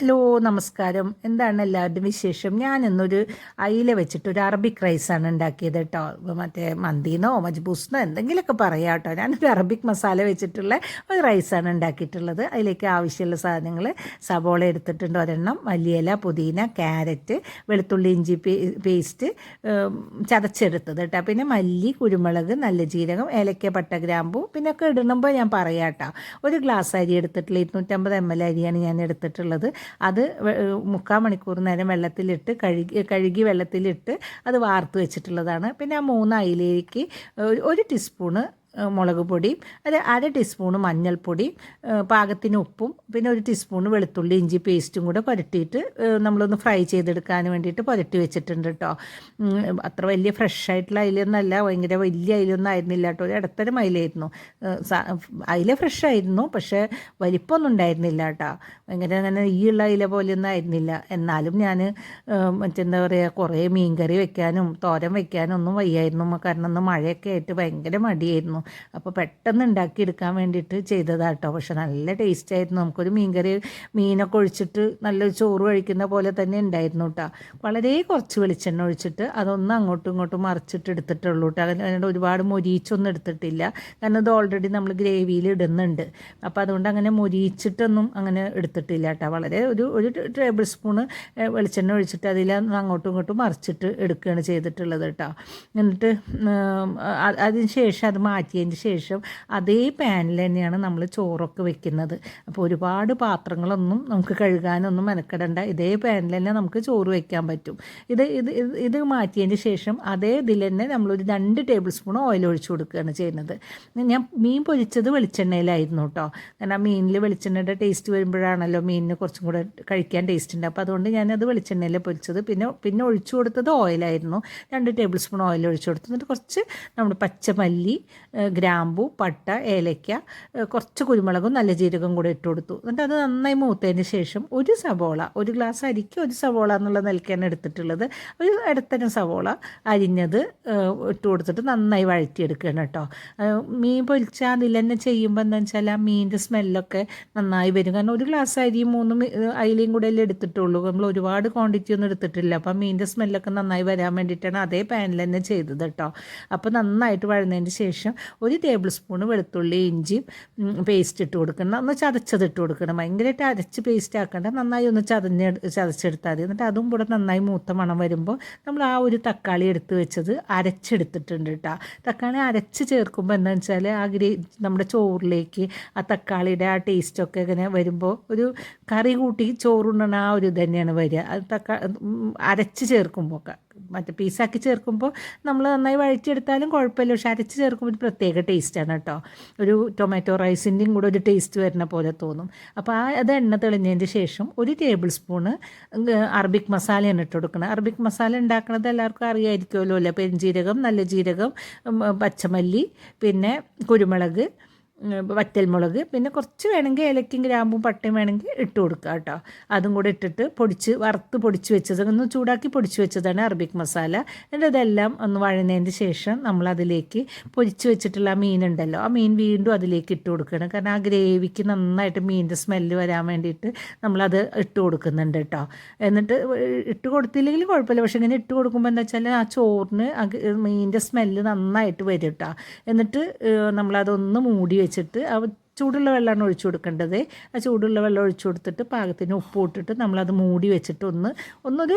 Hello നമസ്കാരം. എന്താണ് എല്ലാവരുടെയും വിശേഷം? ഞാൻ ഇന്നൊരു അയില വെച്ചിട്ട് ഒരു അറബിക് റൈസാണ് ഉണ്ടാക്കിയത് കേട്ടോ. മറ്റേ മന്തിന്നോ മജ്ബൂസിനോ എന്തെങ്കിലുമൊക്കെ പറയാം കേട്ടോ. ഞാനൊരു അറബിക് മസാല വെച്ചിട്ടുള്ള ഒരു റൈസാണ് ഉണ്ടാക്കിയിട്ടുള്ളത്. അതിലേക്ക് ആവശ്യമുള്ള സാധനങ്ങൾ സബോള എടുത്തിട്ടുണ്ട് ഒരെണ്ണം മല്ലിയില പുതിന ക്യാരറ്റ് വെളുത്തുള്ളി ഇഞ്ചി പേസ്റ്റ് ചതച്ചെടുത്തത് കേട്ടോ. പിന്നെ മല്ലി കുരുമുളക് നല്ല ജീരകം ഏലക്ക പട്ട ഗ്രാമ്പു പിന്നെ ഒക്കെ ഇടുമ്പോൾ ഞാൻ പറയാം കേട്ടോ. ഒരു ഗ്ലാസ് അരി എടുത്തിട്ടുള്ള ഇരുന്നൂറ്റമ്പത് എം എൽ അരിയാണ് ഞാൻ എടുത്തിട്ടുള്ളത്. അത് മുക്കാൽ മണിക്കൂർ നേരം വെള്ളത്തിലിട്ട് കഴുകി കഴുകി വെള്ളത്തിലിട്ട് അത് വാർത്ത് വെച്ചിട്ടുള്ളതാണ്. പിന്നെ ആ മൂന്ന് അയിലേക്ക് ഒരു ടീസ്പൂണ് മുളക് പൊടിയും ഒരു അര ടീസ്പൂണ് മഞ്ഞൾപ്പൊടി പാകത്തിന് ഉപ്പും പിന്നെ ഒരു ടീസ്പൂണ് വെളുത്തുള്ളി ഇഞ്ചി പേസ്റ്റും കൂടെ പുരട്ടിയിട്ട് നമ്മളൊന്ന് ഫ്രൈ ചെയ്തെടുക്കാൻ വേണ്ടിയിട്ട് പുരട്ടി വെച്ചിട്ടുണ്ട് കേട്ടോ അത്ര വലിയ ഫ്രഷ് ആയിട്ടുള്ള അയിലൊന്നല്ല ഭയങ്കര വലിയ അയിലൊന്നും ആയിരുന്നില്ല കേട്ടോ ഒരു ഇടത്തരം അയിലായിരുന്നു. അയില ഫ്രഷ് ആയിരുന്നു പക്ഷേ വലിപ്പമൊന്നും ഉണ്ടായിരുന്നില്ല കേട്ടോ ഭയങ്കര അങ്ങനെ ഈ ഉള്ള അയില പോലെയൊന്നും ആയിരുന്നില്ല. എന്നാലും ഞാൻ മറ്റെന്താ പറയുക കുറേ മീൻകറി വെക്കാനും തോരൻ വെക്കാനും ഒന്നും വയ്യായിരുന്നു. കാരണം ഒന്ന് മഴയൊക്കെ ആയിട്ട് ഭയങ്കര മടിയായിരുന്നു. അപ്പോൾ പെട്ടെന്ന് ഉണ്ടാക്കിയെടുക്കാൻ വേണ്ടിയിട്ട് ചെയ്തതാട്ടോ. പക്ഷെ നല്ല ടേസ്റ്റ് ആയിരുന്നു. നമുക്കൊരു മീൻകറി മീനൊക്കെ ഒഴിച്ചിട്ട് നല്ലൊരു ചോറ് കഴിക്കുന്ന പോലെ തന്നെ ഉണ്ടായിരുന്നു കേട്ടോ വളരെ കുറച്ച് വെളിച്ചെണ്ണ ഒഴിച്ചിട്ട് അതൊന്നും അങ്ങോട്ടും ഇങ്ങോട്ടും മറിച്ചിട്ട് എടുത്തിട്ടുള്ളൂ കേട്ടോ അതിന് ഒരുപാട് മൊരിയിച്ചൊന്നും എടുത്തിട്ടില്ല. കാരണം ഇത് ഓൾറെഡി നമ്മൾ ഗ്രേവിയിൽ ഇടുന്നുണ്ട്. അപ്പോൾ അതുകൊണ്ട് അങ്ങനെ മൊരിയിച്ചിട്ടൊന്നും അങ്ങനെ എടുത്തിട്ടില്ല കേട്ടോ വളരെ ഒരു ഒരു ടേബിൾ സ്പൂണ് വെളിച്ചെണ്ണ ഒഴിച്ചിട്ട് അതിൽ അങ്ങോട്ടും ഇങ്ങോട്ടും മറിച്ചിട്ട് എടുക്കുകയാണ് ചെയ്തിട്ടുള്ളത് കേട്ടോ എന്നിട്ട് അതിന് ശേഷം അത് മാറ്റി മാറ്റിയതിന് ശേഷം അതേ പാനിൽ തന്നെയാണ് നമ്മൾ ചോറൊക്കെ വെക്കുന്നത്. അപ്പോൾ ഒരുപാട് പാത്രങ്ങളൊന്നും നമുക്ക് കഴുകാനൊന്നും മെനക്കെടണ്ട. ഇതേ പാനിൽ തന്നെ നമുക്ക് ചോറ് വയ്ക്കാൻ പറ്റും. ഇത് ഇത് ഇത് മാറ്റിയതിന് ശേഷം അതേ ഇതിൽ തന്നെ നമ്മളൊരു രണ്ട് ടേബിൾ സ്പൂൺ ഓയിൽ ഒഴിച്ചു കൊടുക്കുകയാണ് ചെയ്യുന്നത്. ഞാൻ മീൻ പൊരിച്ചത് വെളിച്ചെണ്ണയിലായിരുന്നു കേട്ടോ. കാരണം മീനിൽ വെളിച്ചെണ്ണയുടെ ടേസ്റ്റ് വരുമ്പോഴാണല്ലോ മീനിന് കുറച്ചും കൂടെ കഴിക്കാൻ ടേസ്റ്റ് ഉണ്ട്. അപ്പോൾ അതുകൊണ്ട് ഞാനത് വെളിച്ചെണ്ണയിൽ പൊരിച്ചത്. പിന്നെ പിന്നെ ഒഴിച്ചു കൊടുത്തത് ഓയിലായിരുന്നു. രണ്ട് ടേബിൾ സ്പൂൺ ഓയിൽ ഒഴിച്ചു കൊടുത്തു. എന്നിട്ട് കുറച്ച് നമ്മുടെ പച്ചമല്ലി ഗ്രാമ്പു പട്ട ഏലയ്ക്ക കുറച്ച് കുരുമുളകും നല്ല ജീരകം കൂടെ ഇട്ട് കൊടുത്തു. എന്നിട്ട് അത് നന്നായി മൂത്തതിന് ശേഷം ഒരു സവോള ഒരു ഗ്ലാസ് അരിക്ക് ഒരു സവോള എന്നുള്ള നിലയ്ക്കാണ് എടുത്തിട്ടുള്ളത്. ഒരു ഇടത്തരം സവോള അരിഞ്ഞത് ഇട്ട് കൊടുത്തിട്ട് നന്നായി വഴറ്റിയെടുക്കുകയാണ് കേട്ടോ. മീൻ പൊരിച്ചാൽ അതിൽ തന്നെ ചെയ്യുമ്പോൾ എന്താ വെച്ചാൽ ആ മീനിന്റെ സ്മെല്ലൊക്കെ നന്നായി വരും. കാരണം ഒരു ഗ്ലാസ് അരിയും മൂന്ന് അയിലയും കൂടെ അല്ലേ എടുത്തിട്ടുള്ളൂ. നമ്മൾ ഒരുപാട് ക്വാണ്ടിറ്റി ഒന്നും എടുത്തിട്ടില്ല. അപ്പം മീനിന്റെ സ്മെല്ലൊക്കെ നന്നായി വരാൻ വേണ്ടിയിട്ടാണ് അതേ പാനിൽ തന്നെ ചെയ്തത് കേട്ടോ. അപ്പോൾ നന്നായിട്ട് വഴന്നതിന് ശേഷം ഒരു ടേബിൾ സ്പൂൺ വെളുത്തുള്ളി ഇഞ്ചിയും പേസ്റ്റ് ഇട്ട് കൊടുക്കണം. ഒന്ന് ചതച്ചത് ഇട്ട് കൊടുക്കണം. ഭയങ്കരമായിട്ട് അരച്ച് പേസ്റ്റ് ആക്കേണ്ട. നന്നായി ഒന്ന് ചതഞ്ഞ് ചതച്ചെടുത്താൽ മതി. എന്നിട്ട് അതും കൂടെ നന്നായി മൂത്ത മണം വരുമ്പോൾ നമ്മൾ ആ ഒരു തക്കാളി എടുത്ത് വെച്ചത് അരച്ചെടുത്തിട്ടുണ്ട് കേട്ടോ തക്കാളി അരച്ച് ചേർക്കുമ്പോൾ എന്താണെന്ന് വെച്ചാൽ ആ ഗ്രേ നമ്മുടെ ചോറിലേക്ക് ആ തക്കാളിയുടെ ആ ടേസ്റ്റൊക്കെ ഇങ്ങനെ വരുമ്പോൾ ഒരു കറി കൂട്ടി ചോറുണ്ണണ ആ ഒരു തന്നെയാണ് വരിക. അത് തക്കാ അരച്ച് ചേർക്കുമ്പോൾ മറ്റേ പീസാക്കി ചേർക്കുമ്പോൾ നമ്മൾ നന്നായി വഴറ്റിയെടുത്താലും കുഴപ്പമില്ല പക്ഷെ അരച്ച് ചേർക്കുമ്പോൾ ഒരു പ്രത്യേക ടേസ്റ്റാണ് കേട്ടോ. ഒരു ടൊമാറ്റോ റൈസിന്റെയും കൂടെ ഒരു ടേസ്റ്റ് വരുന്ന പോലെ തോന്നും. അപ്പോൾ ആ അത് എണ്ണ തെളിഞ്ഞതിന് ശേഷം ഒരു ടേബിൾ സ്പൂണ് അറബിക് മസാലയാണ് ഇട്ട് കൊടുക്കണം. അറബിക് മസാല ഉണ്ടാക്കുന്നത് എല്ലാവർക്കും അറിയാമായിരിക്കുമല്ലോ അല്ലേ? പെരുംജീരകം നല്ല ജീരകം പച്ചമല്ലി പിന്നെ കുരുമുളക് വറ്റൽമുളക്. പിന്നെ കുറച്ച് വേണമെങ്കിൽ ഏലക്കും ഗ്രാമ്പും പട്ടയും വേണമെങ്കിൽ ഇട്ട് കൊടുക്കുക കേട്ടോ. അതും കൂടെ ഇട്ടിട്ട് പൊടിച്ച് വറുത്ത് പൊടിച്ച് വെച്ചത് ഒന്ന് ചൂടാക്കി പൊടിച്ച് വെച്ചതാണ് അറബിക് മസാല. എന്നിട്ട് ഇതെല്ലാം ഒന്ന് വഴന്നതിന് ശേഷം നമ്മൾ അതിലേക്ക് വെച്ചിട്ടുള്ള ആ മീനുണ്ടല്ലോ ആ മീൻ വീണ്ടും അതിലേക്ക് ഇട്ട് കൊടുക്കണം കാരണം ആ ഗ്രേവിക്ക് നന്നായിട്ട് മീനിന്റെ സ്മെല്ല് വരാൻ വേണ്ടിയിട്ട് നമ്മളത് ഇട്ട് കൊടുക്കുന്നുണ്ട് കേട്ടോ. എന്നിട്ട് ഇട്ട് കൊടുത്തില്ലെങ്കിൽ കുഴപ്പമില്ല. പക്ഷെ ഇങ്ങനെ ഇട്ട് കൊടുക്കുമ്പോൾ എന്താ വെച്ചാൽ ആ ചോറിന് ആ മീനിന്റെ സ്മെല്ല് നന്നായിട്ട് വരും കേട്ടോ. എന്നിട്ട് നമ്മളതൊന്ന് മൂടി വെച്ചിട്ട് ചൂടുള്ള വെള്ളമാണ് ഒഴിച്ചു കൊടുക്കേണ്ടത്. ആ ചൂടുള്ള വെള്ളം ഒഴിച്ചു കൊടുത്തിട്ട് പാകത്തിന് ഉപ്പ് ഇട്ടിട്ട് നമ്മളത് മൂടി വെച്ചിട്ട് ഒന്ന് ഒന്നൊരു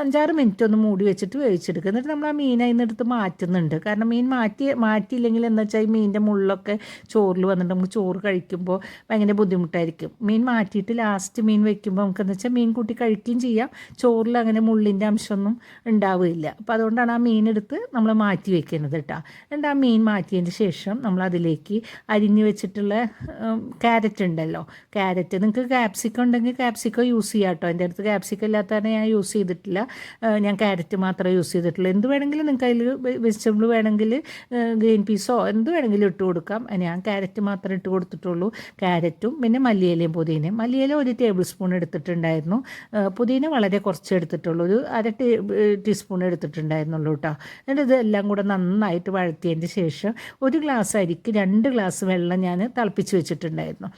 അഞ്ചാറ് മിനിറ്റ് ഒന്ന് മൂടി വെച്ചിട്ട് വേവിച്ചെടുക്കുക. എന്നിട്ട് നമ്മൾ ആ മീൻ അതിനെടുത്ത് മാറ്റുന്നുണ്ട്. കാരണം മീൻ മാറ്റി മാറ്റിയില്ലെങ്കിൽ എന്താ വെച്ചാൽ ഈ മീനിന്റെ മുള്ളൊക്കെ ചോറിൽ വന്നിട്ട് നമുക്ക് ചോറ് കഴിക്കുമ്പോൾ ഭയങ്കര ബുദ്ധിമുട്ടായിരിക്കും. മീൻ മാറ്റിയിട്ട് ലാസ്റ്റ് മീൻ വെക്കുമ്പോൾ നമുക്കെന്ന് വെച്ചാൽ മീൻ കൂട്ടി കഴിക്കുകയും ചെയ്യാം. ചോറിൽ അങ്ങനെ മുള്ളിന്റെ അംശമൊന്നും ഉണ്ടാവുകയില്ല അപ്പോൾ അതുകൊണ്ടാണ് ആ മീനെടുത്ത് നമ്മൾ മാറ്റി വെക്കുന്നത് കേട്ടോ. എന്നിട്ട് ആ മീൻ മാറ്റിയതിന് ശേഷം നമ്മൾ അതിലേക്ക് അരിഞ്ഞു വെച്ചിട്ടുള്ള ക്യാരറ്റ് ഉണ്ടല്ലോ. ക്യാരറ്റ് നിങ്ങൾക്ക് ക്യാപ്സിക്കം ഉണ്ടെങ്കിൽ ക്യാപ്സിക്കം യൂസ് ചെയ്യാം കേട്ടോ എന്റെ അടുത്ത് ക്യാപ്സിക്കം ഇല്ലാത്തതാണ് ഞാൻ യൂസ് ചെയ്തിട്ടില്ല. ഞാൻ ക്യാരറ്റ് മാത്രമേ യൂസ് ചെയ്തിട്ടുള്ളൂ. എന്ത് വേണമെങ്കിലും നിങ്ങൾക്ക് അതിൽ വെജിറ്റബിൾ വേണമെങ്കിൽ ഗ്രീൻ പീസോ എന്ത് വേണമെങ്കിലും ഇട്ട് കൊടുക്കാം. ഞാൻ ക്യാരറ്റ് മാത്രമേ ഇട്ട് കൊടുത്തിട്ടുള്ളൂ. ക്യാരറ്റും പിന്നെ മല്ലിയിലയും പുതിനയും. മല്ലിയില ഒരു ടേബിൾ സ്പൂൺ എടുത്തിട്ടുണ്ടായിരുന്നു പുതിന വളരെ കുറച്ച് എടുത്തിട്ടുള്ളൂ. ഒരു അര ടീ ടീസ്പൂൺ എടുത്തിട്ടുണ്ടായിരുന്നുള്ളൂ കേട്ടോ എന്നിട്ട് ഇതെല്ലാം കൂടെ നന്നായിട്ട് വഴത്തിയതിന്റെ ശേഷം ഒരു ഗ്ലാസ് അരിക്ക് രണ്ട് ഗ്ലാസ് വെള്ളം ഞാൻ തിളപ്പിച്ച് തിളപ്പിച്ച് വെച്ചിട്ടുണ്ടായിരുന്നു.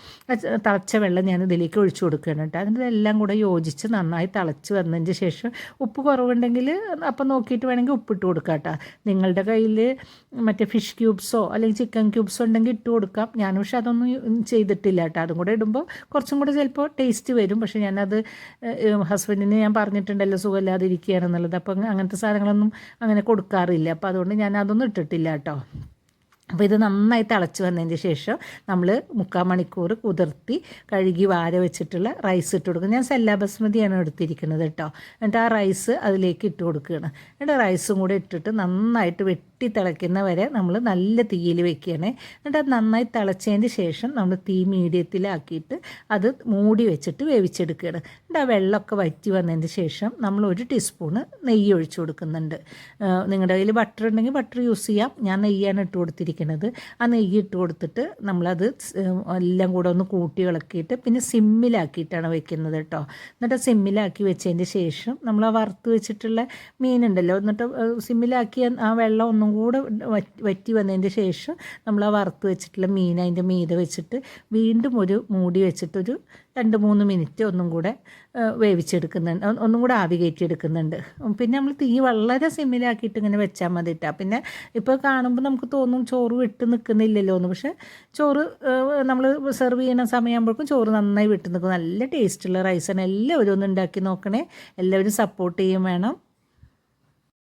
തിളച്ച വെള്ളം ഞാൻ ഇതിലേക്ക് ഒഴിച്ചു കൊടുക്കുകയാണ് കേട്ടോ. അതിന്റെ എല്ലാം കൂടെ യോജിച്ച് നന്നായി തിളച്ച് വന്നതിന് ശേഷം ഉപ്പ് കുറവുണ്ടെങ്കിൽ അപ്പം നോക്കിയിട്ട് വേണമെങ്കിൽ ഉപ്പിട്ട് കൊടുക്കാം കേട്ടോ. നിങ്ങളുടെ കയ്യിൽ മറ്റേ ഫിഷ് ക്യൂബ്സോ അല്ലെങ്കിൽ ചിക്കൻ ക്യൂബ്സോ ഉണ്ടെങ്കിൽ ഇട്ട് കൊടുക്കാം. ഞാൻ പക്ഷെ അതൊന്നും ചെയ്തിട്ടില്ല കേട്ടോ. അതും കൂടെ ഇടുമ്പോൾ കുറച്ചും കൂടെ ചിലപ്പോൾ ടേസ്റ്റ് വരും. പക്ഷെ ഞാനത് ഹസ്ബൻഡിന് ഞാൻ പറഞ്ഞിട്ടുണ്ടല്ലോ സുഖമില്ലാതിരിക്കുകയാണെന്നുള്ളത് അപ്പം അങ്ങനത്തെ സാധനങ്ങളൊന്നും അങ്ങനെ കൊടുക്കാറില്ല. അപ്പോൾ അതുകൊണ്ട് ഞാൻ അതൊന്നും ഇട്ടിട്ടില്ല കേട്ടോ. അപ്പോൾ ഇത് നന്നായി തിളച്ച് വന്നതിന് ശേഷം നമ്മൾ മുക്കാൽ മണിക്കൂർ കുതിർത്തി കഴുകി വാര വെച്ചിട്ടുള്ള റൈസ് ഇട്ട് കൊടുക്കും ഞാൻ സെല്ലാ ബസ്മതിയാണ് എടുത്തിരിക്കുന്നത് കേട്ടോ. എന്നിട്ട് ആ റൈസ് അതിലേക്ക് ഇട്ട് കൊടുക്കുകയാണ്. എന്നിട്ട് റൈസും കൂടെ ഇട്ടിട്ട് നന്നായിട്ട് വെട്ടി തിളയ്ക്കുന്ന വരെ നമ്മൾ നല്ല തീയിൽ വെക്കുകയാണ്. എന്നിട്ട് അത് നന്നായി തിളച്ചതിന് ശേഷം നമ്മൾ തീ മീഡിയത്തിലാക്കിയിട്ട് അത് മൂടി വെച്ചിട്ട് വേവിച്ചെടുക്കുകയാണ്. എന്നിട്ട് ആ വെള്ളമൊക്കെ വറ്റി വന്നതിന് ശേഷം നമ്മൾ ഒരു ടീസ്പൂണ് നെയ്യ് ഒഴിച്ചു കൊടുക്കുന്നുണ്ട്. നിങ്ങളുടെ കയ്യിൽ ബട്ടർ ഉണ്ടെങ്കിൽ ബട്ടർ യൂസ് ചെയ്യാം. ഞാൻ നെയ്യാണ് ഇട്ട് കൊടുത്തിരിക്കുന്നത്. ആ നെയ്യ് ഇട്ട് കൊടുത്തിട്ട് നമ്മളത് എല്ലാം കൂടെ ഒന്ന് കൂട്ടി ഇളക്കിയിട്ട് പിന്നെ സിമ്മിലാക്കിയിട്ടാണ് വെക്കുന്നത് കേട്ടോ. എന്നിട്ട് സിമ്മിലാക്കി വെച്ചതിന് ശേഷം നമ്മൾ ആ വറുത്ത് വെച്ചിട്ടുള്ള മീനുണ്ടല്ലോ. എന്നിട്ട് സിമ്മിലാക്കി ആ വെള്ളം ഒന്നും കൂടെ വറ്റി വന്നതിന്റെ ശേഷം നമ്മൾ ആ വറുത്ത് വെച്ചിട്ടുള്ള മീൻ അതിന്റെ മീത വെച്ചിട്ട് വീണ്ടും ഒരു മൂടി വെച്ചിട്ടൊരു രണ്ട് മൂന്ന് മിനിറ്റ് ഒന്നും കൂടെ വേവിച്ചെടുക്കുന്നുണ്ട്. ഒന്നും കൂടെ ആവി കയറ്റിയെടുക്കുന്നുണ്ട്. പിന്നെ നമ്മൾ തീ വളരെ സിമ്മിലാക്കിയിട്ട് ഇങ്ങനെ വെച്ചാൽ മതി ഇട്ടാൽ പിന്നെ ഇപ്പോൾ കാണുമ്പോൾ നമുക്ക് തോന്നും ചോറ് വിട്ട് നിൽക്കുന്നില്ലല്ലോ എന്ന്. പക്ഷേ ചോറ് നമ്മൾ സെർവ് ചെയ്യുന്ന സമയമാകുമ്പോഴേക്കും ചോറ് നന്നായി വിട്ട് നിൽക്കും. നല്ല ടേസ്റ്റുള്ള റൈസാണ്. എല്ലാവരും ഒന്ന് ഉണ്ടാക്കി നോക്കണേ. എല്ലാവരും സപ്പോർട്ട് ചെയ്യും വേണം.